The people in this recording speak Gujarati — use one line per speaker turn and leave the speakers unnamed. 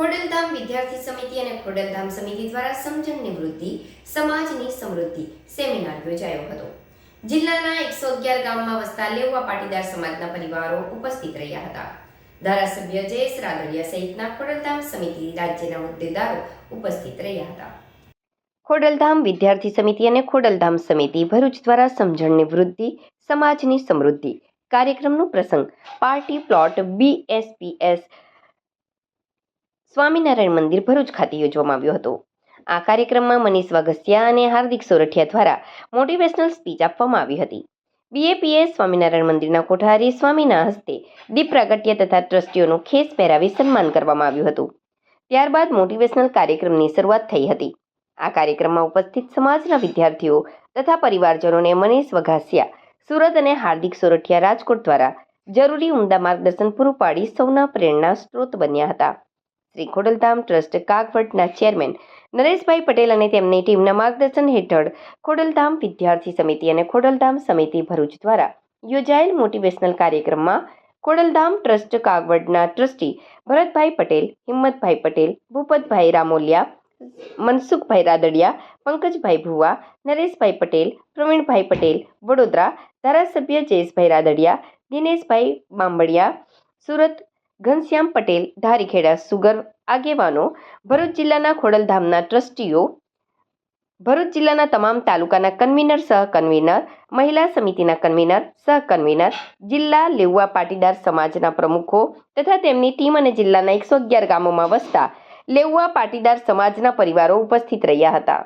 ખોડલધામ વિદ્યાર્થી સમિતિ અને ખોડલધામ સમિતિ દ્વારા સમજણની વૃદ્ધિ સમાજની સમૃદ્ધિ સેમિનાર યોજાયો હતો. જિલ્લાના એકસો અગિયાર ગામમાં વસતા લેવા પાટીદાર સમાજના પરિવારો ઉપસ્થિત રહ્યા હતા. ધારાસભ્ય જયેશ રાદડિયા સહિતના ખોડલધામ સમિતિ રાજ્યના હોદ્દેદારો ઉપસ્થિત રહ્યા હતા. ખોડલધામ વિદ્યાર્થી સમિતિ અને ખોડલધામ સમિતિ ભરૂચ દ્વારા સમજણની વૃદ્ધિ સમાજની સમૃદ્ધિ કાર્યક્રમનો પ્રસંગ પાર્ટી પ્લોટ બીએસપીએસ સ્વામિનારાયણ મંદિર ભરૂચ ખાતે યોજવામાં આવ્યો હતો. આ કાર્યક્રમમાં મનીષ વાઘસિયા અને હાર્દિક સોરઠિયા દ્વારા મોટિવેશનલ સ્પીચ આપવામાં આવી હતી. બીએપીએ સ્વામિનારાયણ મંદિરના કોઠારી સ્વામીના હસ્તે દીપ પ્રાગટ્ય તથા ટ્રસ્ટીઓનું ખેસ પહેરાવી સન્માન કરવામાં આવ્યું હતું. ત્યારબાદ મોટિવેશનલ કાર્યક્રમની શરૂઆત થઈ હતી. આ કાર્યક્રમમાં ઉપસ્થિત સમાજના વિદ્યાર્થીઓ તથા પરિવારજનોને મનીષ વઘાસિયા, સુરત અને હાર્દિક સોરઠિયા રાજકોટ દ્વારા જરૂરી ઉમદા માર્ગદર્શન પૂરું પાડી સૌના પ્રેરણા સ્ત્રોત બન્યા હતા. શ્રી ખોડલધામ ટ્રસ્ટ કાગવડના ચેરમેન નરેશભાઈ પટેલ અને તેમની ટીમના માર્ગદર્શન હેઠળ ખોડલધામ વિદ્યાર્થી સમિતિ અને ખોડલધામ સમિતિ ભરૂચ દ્વારા યોજાયેલ મોટિવેશનલ કાર્યક્રમમાં ખોડલધામ ટ્રસ્ટ કાગવડના ટ્રસ્ટી ભરતભાઈ પટેલ, હિંમતભાઈ પટેલ, ભૂપતભાઈ રામોલિયા, મનસુખભાઈ રાદડિયા, પંકજભાઈ ભુવા, નરેશભાઈ પટેલ, પ્રવીણભાઈ પટેલ, વડોદરા ધારાસભ્ય જયેશભાઈ રાદડિયા, દિનેશભાઈ બાંબડિયા, સુરત ઘનશ્યામ પટેલ, ધારીખેડા સુગર આગેવાનો, ભરૂચ જિલ્લાના ખોડલધામના ટ્રસ્ટીઓ, ભરૂચ જિલ્લાના તમામ તાલુકાના કન્વીનર, સહ કન્વીનર, મહિલા સમિતિના કન્વીનર, સહ કન્વીનર, જિલ્લા લેવા પાટીદાર સમાજના પ્રમુખો તથા તેમની ટીમ અને જિલ્લાના એકસો અગિયાર ગામોમાં વસતા લેવા પાટીદાર સમાજના પરિવારો ઉપસ્થિત રહ્યા હતા.